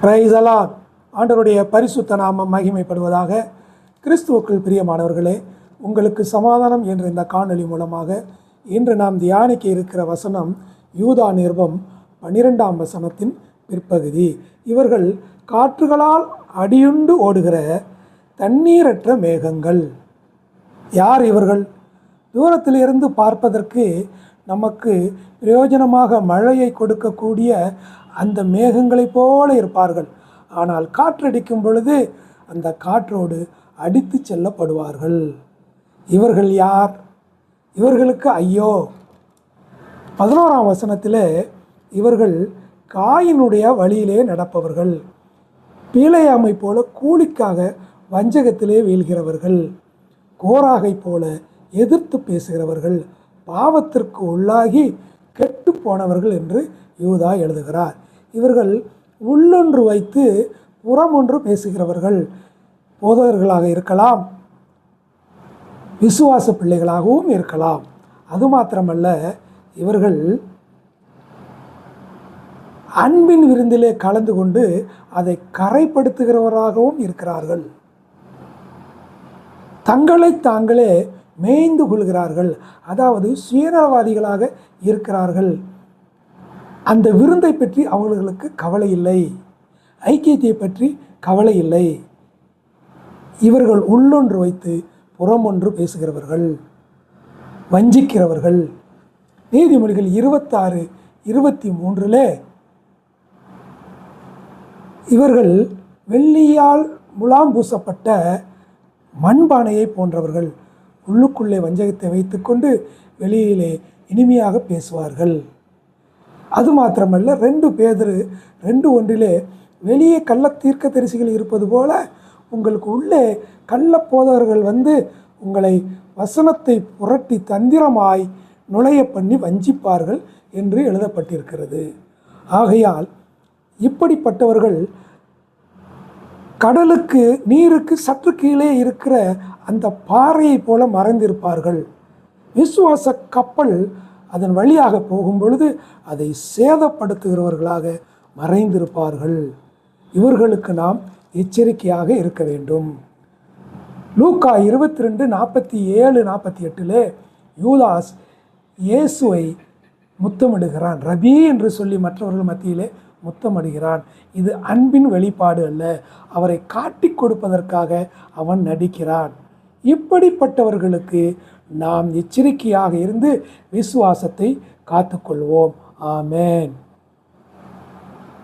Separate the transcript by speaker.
Speaker 1: பிரைசலான் ஆண்டவருடைய பரிசுத்த நாமம் மகிமைப்படுவதாக கிறிஸ்துவுக்குள் பிரியமானவர்களே உங்களுக்கு சமாதானம் என்ற இந்த காணொலி மூலமாக இன்று நாம் தியானிக்க இருக்கிற வசனம் யூதா நிருபம் பன்னிரெண்டாம் வசனத்தின் பிற்பகுதி. இவர்கள் காற்றுகளால் அடியுண்டு ஓடுகிற தண்ணீரற்ற மேகங்கள். யார் இவர்கள்? தூரத்திலிருந்து பார்ப்பதற்கு நமக்கு பிரயோஜனமாக மழையை கொடுக்கக்கூடிய அந்த மேகங்களைப் போல இருப்பார்கள். ஆனால் காற்றடிக்கும் பொழுது அந்த காற்றோடு அடித்து செல்லப்படுவார்கள். இவர்கள் யார்? இவர்களுக்கு ஐயோ. பதினோராம் வசனத்தில் இவர்கள் காயினுடைய வழியிலே நடப்பவர்கள். பீழையாமை போல கூலிக்காக வஞ்சகத்திலே வீழ்கிறவர்கள். கோராகை போல எதிர்த்து பேசுகிறவர்கள். பாவத்திற்கு உள்ளாகி கெட்டு போனவர்கள் என்று யூதா எழுதுகிறார். இவர்கள் உள்ளொன்று வைத்து புறமொன்று பேசுகிறவர்கள் போதகர்களாக இருக்கலாம் விசுவாச பிள்ளைகளாகவும் இருக்கலாம். அது மாத்திரமல்ல இவர்கள் அன்பின் விருந்திலே கலந்து கொண்டு அதை கரைப்படுத்துகிறவராகவும் இருக்கிறார்கள். தங்களை தாங்களே மேய்ந்து கொள்கிறார்கள். அதாவது சுயநலவாதிகளாக இருக்கிறார்கள். அந்த விருந்தை பற்றி அவர்களுக்கு கவலை இல்லை. ஐக்கியத்தை பற்றி கவலை இல்லை. இவர்கள் உள்ளொன்று வைத்து புறமொன்று பேசுகிறவர்கள் வஞ்சிக்கிறவர்கள். நீதிமொழிகள் இருபத்தாறு இருபத்தி மூன்றில் இவர்கள் வெள்ளியால் முலாம் பூசப்பட்ட மண்பானையை போன்றவர்கள். உள்ளுக்குள்ளே வஞ்சகத்தை வைத்துக்கொண்டு வெளியிலே இனிமையாக பேசுவார்கள். அது மாத்திரமல்ல ரெண்டு பேதர் ரெண்டு ஒன்றிலே வெளியே கள்ள தீர்க்க தரிசிகள் இருப்பது போல உங்களுக்கு உள்ளே கள்ள போதவர்கள் வந்து உங்களை வசனத்தை புரட்டி தந்திரமாய் நுழைய பண்ணி வஞ்சிப்பார்கள் என்று எழுதப்பட்டிருக்கிறது. ஆகையால் இப்படிப்பட்டவர்கள் கடலுக்கு நீருக்கு சற்று கீழே இருக்கிற அந்த பாறையை போல மறைந்திருப்பார்கள். விசுவாச கப்பல் அதன் வழியாக போகும் பொழுது அதை சேதப்படுத்துகிறவர்களாக மறைந்திருப்பார்கள். இவர்களுக்கு நாம் எச்சரிக்கையாக இருக்க வேண்டும். லூக்கா இருபத்தி ரெண்டு நாற்பத்தி ஏழு நாற்பத்தி எட்டில் யூதாஸ் இயேசுவை முத்தமிடுகிறான். ரபி என்று சொல்லி மற்றவர்கள் மத்தியிலே முத்தமிடுகிறான். இது அன்பின் வெளிப்பாடு அல்ல. அவரை காட்டி கொடுப்பதற்காக அவன் நடிக்கிறான். இப்படிப்பட்டவர்களுக்கு நாம் எச்சரிக்கையாக இருந்து விசுவாசத்தை காத்துக்கொள்வோம். ஆமேன்.